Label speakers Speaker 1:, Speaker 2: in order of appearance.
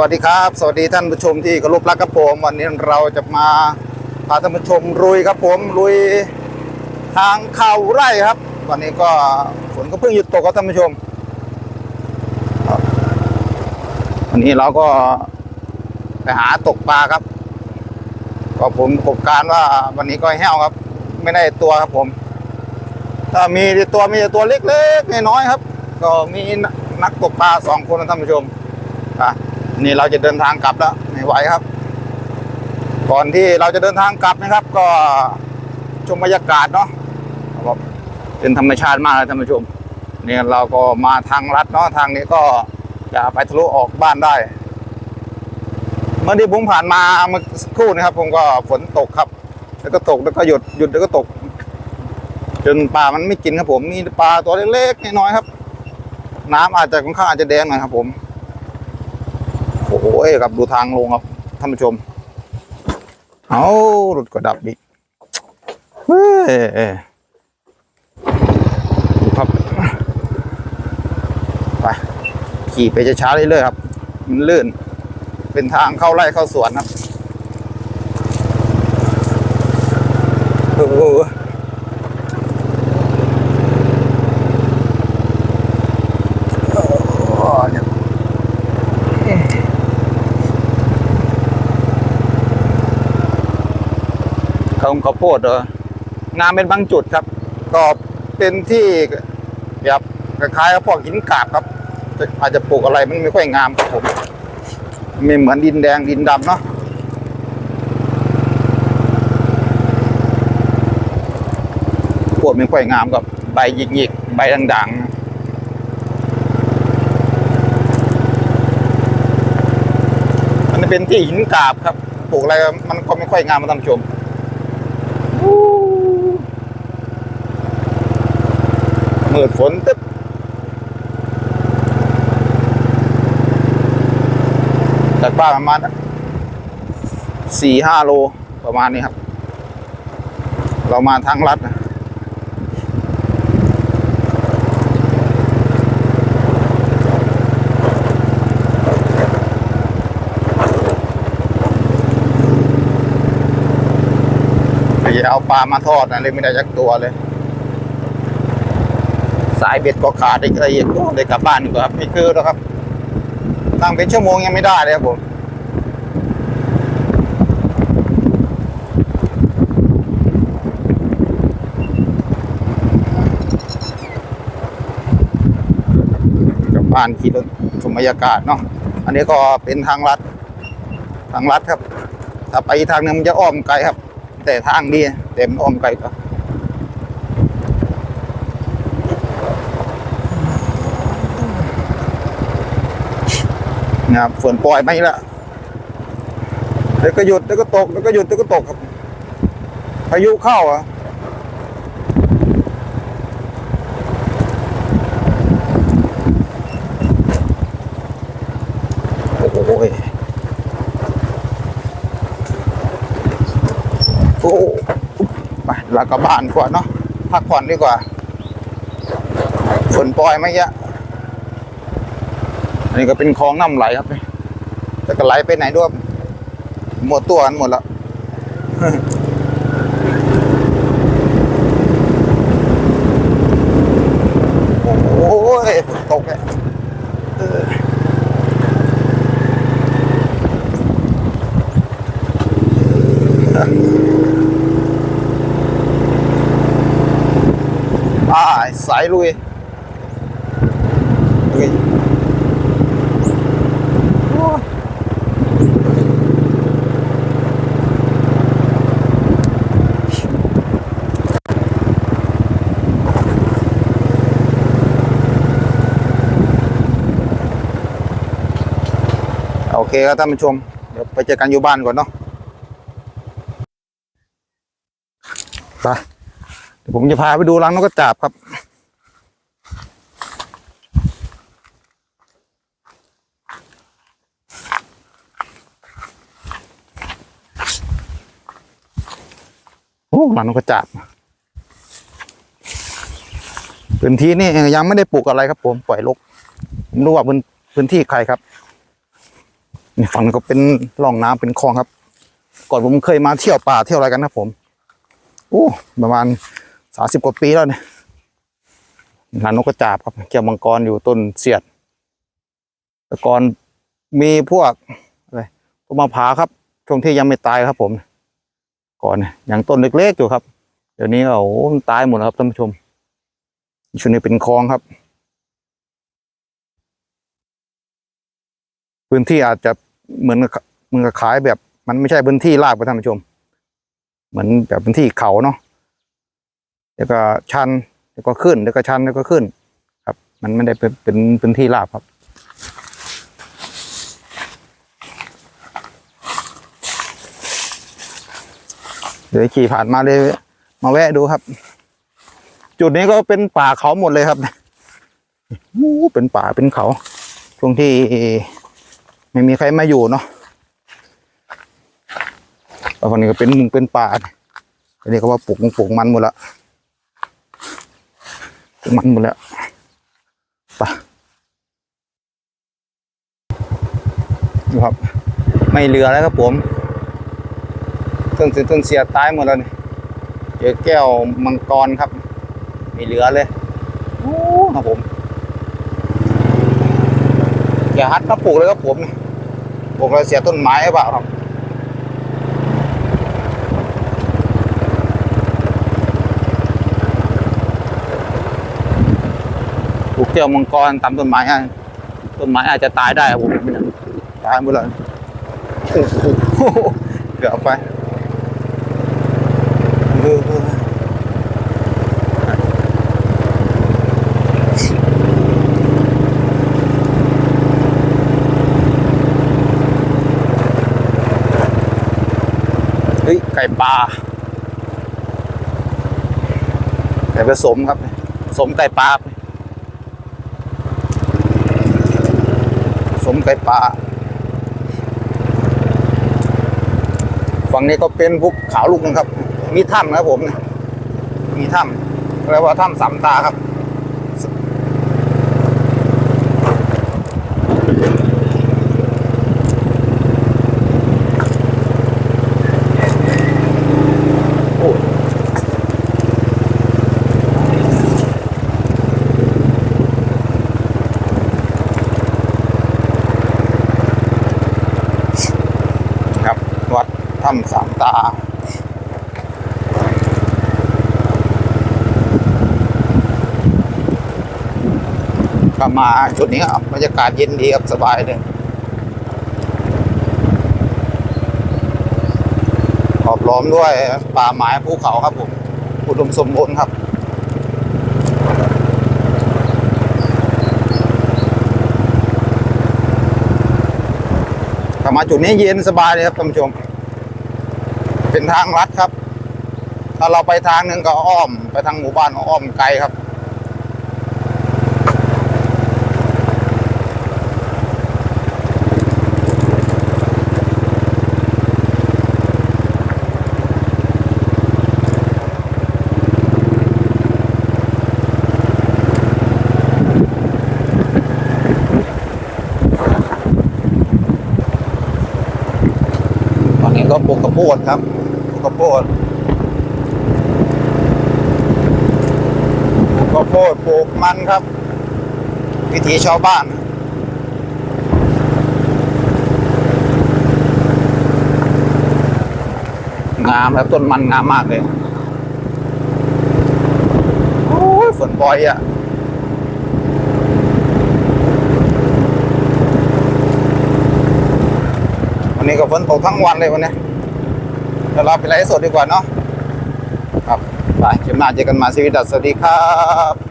Speaker 1: วัสดีครับ สวัสดีท่านผู้ชมที่เคารพรักครับผมวันนี้เราจะมาพาท่านผู้ชมลุยครับผมลุยทางเข้าไร่ครับ วันนี้ก็ฝนก็เพิ่งหยุดตกครับท่านผู้ชมวันนี้เราก็ไปหาตกปลาครับ ก็ผมประสบการณ์ว่าวันนี้ก็แห้วครับ ไม่ได้ตัวครับผม ถ้ามีตัวมีตัวเล็กๆน้อยๆครับ ก็มีนักตกปลาสองคนนะท่านผู้ชม นี่เราจะเดินทางกลับแล้วไม่ไหวครับ ก่อนที่เราจะเดินทางกลับนะครับ ก็ชมบรรยากาศเนาะเป็นธรรมชาติมากเลยท่านผู้ชมเนี่ยเราก็มาทางลัดเนาะทางนี้ก็จะไปทะลุออกบ้านได้ เมื่อที่ผมผ่านมาเมื่อสักครู่นะครับ ผมก็ฝนตกครับ แล้วก็ตกแล้วก็หยุดหยุดแล้วก็ตก จนปลามันไม่กินครับผมมีปลาตัวเล็กๆน้อยๆครับ น้ำอาจจะค่อนข้างอาจจะแดงหน่อยครับผม เอ้ยครับดูทางลงครับท่านผู้ชม เอารถก็ดับอีกเฮ้ยครับไปขี่ไปช้าๆเรื่อยๆครับ มันลื่น เป็นทางเข้าไร่เข้าสวนครับโอ้โหโอ้โหเนี่ย ข้าข้าวโพดเอองามเป็นบางจุดครับก็เป็นที่แบบคล้ายๆกับพวกหินกาบครับอาจจะปลูกอะไรมันไม่ค่อยงามครับผมไม่เหมือนดินแดงดินดำเนาะพวกไม่ค่อยงามกับใบหยิกๆใบด่างๆมันเป็นที่หินกราบครับ ปลูกอะไรมันก็ไม่ค่อยงามมาท่านผู้ชม มืดฝนตึ๊บจากบ้านประมาณสี่ห้าโลประมาณนี้ครับ เรามาทางลัดนะอย่าเอาปลามาทอดนะเลยไม่ได้จักตัวเลย สายเบ็ดก็ขาดอีกอะไรอีกก็เลยกลับบ้านดีกว่าครับไม่คือแล้วครับนั่งเป็นชั่วโมงยังไม่ได้เลยครับผมกลับบ้านขี่รถชมบรรยากาศเนาะอันนี้ก็เป็นทางลัดทางลัดครับ ถ้าไปทางนึงมันจะอ้อมไกลครับ แต่ทางดีแต่มันอ้อมไกลกว่า นะครับฝนปล่อยไม่ละเดี๋ยวก็หยุดเดี๋ยวก็ตกเดี๋ยวก็หยุดเดี๋ยวก็ตกครับพายุเข้าอะโอ้โหโอ้ไปเรากลับบ้านก่อนเนาะพักผ่อนดีกว่าฝนปล่อยไม่เยอะ อันนี้ก็เป็นคลองน้ำไหลครับจะก็ไหลไปไหนด้วยหมดตัวกันหมดแล้วโอ้โหฝนตกเนี่ยอ่าสายลุย เคครับท่านผู้ชม เดี๋ยวไปเจอกันอยู่บ้านก่อนเนาะไปผมจะพาไปดูรังนกกระจาบครับ โอ้รังนกกระจาบพื้นที่นี่ยังไม่ได้ปลูกอะไรครับผมปล่อยรกผมรู้ว่าพื้นพื้นที่ใครครับ นี่ฝั่งนั้ก็เป็นร่องน้ำเป็นคลองครับ ก่อนผมเคยมาเที่ยวป่าเที่ยวอะไรกันนะผมโอ้ประมาณสาสิบกว่าปีแล้วเนี่ยร้านนกกระจาบครับแก้วมังกรอยู่ต้นเสียดแต่ก่อนมีพวกอะไรพวกมะพร้าวครับช่วงที่ยังไม่ตายครับผม ก่อนอย่างต้นเล็กๆอยู่ครับ เดี๋ยวนี้โอ้โหตายหมดแล้วครับท่านผู้ชมช่วงนี้เป็นคลองครับ พื้นที่อาจจะ เหมือนกับเหมือนกับขายแบบ มันไม่ใช่พื้นที่ลาบครับท่านผู้ชม เหมือนแบบพื้นที่เขาเนาะแล้วก็ชันแล้วก็ขึ้นแล้วก็ชันแล้วก็ขึ้น ครับ มันไม่ได้เป็นเป็นพื้นที่ลาบครับเดี๋ยวขี่ผ่านมาเลยมาแวะดูครับ จุดนี้ก็เป็นป่าเขาหมดเลยครับโอ้เป็นป่าเป็นเขาช่วงที่ ไม่มีใครมาอยู่เนาะแล้วคนนี้ก็เป็นมุงเป็นป่าอันนี้ก็ว่าปลูกปลูกมันหมดละปลูกมันหมดแล้วไปดูครับ ไม่เหลือแล้วครับผมต้นเสียต้นเสียตายหมดแล้วนี่เจอแก้วมังกรครับ ไม่เหลือเลยโอ้ครับผมอย่าฮัดมาปลูกเลยครับผมนี่ป ลูกแล้วเสียต้นไม้หรือเปล่าครับปลูกเก้วมังกรตามต้นไม้ฮะต้นไม้อาจจะตายได้ผมตายหมดเลยโอ้โหเกือบไปเออเออ เฮ้ย ไก่ปลา ไก่ผสมครับ ผสมไก่ปลาสมไก่ป่าฝั่งนี้ก็เป็นภูเขาวลูกนึงครับ มีถ้ำนะครับผม มีถ้ำเรียกว่าถ้ำสามตาครับ โอ้ครับ วัด ถ้ำสามตา ก็มาจุดนี้ครับบรรยากาศเย็นดีครับสบายเลยขอบล้อมด้วยป่าไม้ภูเขาครับผมอุดมสมบูรณ์ครับถ้ามาจุดนี้เย็นสบายเลยครับท่านผู้ชม เป็นทางลัดครับ ถ้าเราไปทางหนึ่งก็อ้อม ไปทางหมู่บ้านอ้อมไกลครับ ก็ปลูกกระโพดครับ โพดปลูกกระโพดปลูกมันครับ วิถีชาวบ้านงามครับต้นมันงามมากเลย โอ้ยฝนปล่อยอะวันนี้ก็ฝนตกทั้งวันเลยวันนี้ เดี๋ยวเราไปไลฟ์สดดีกว่าเนาะครับไปเข็มหน้าเจอกันมาสวีดัสสวัสดีครับ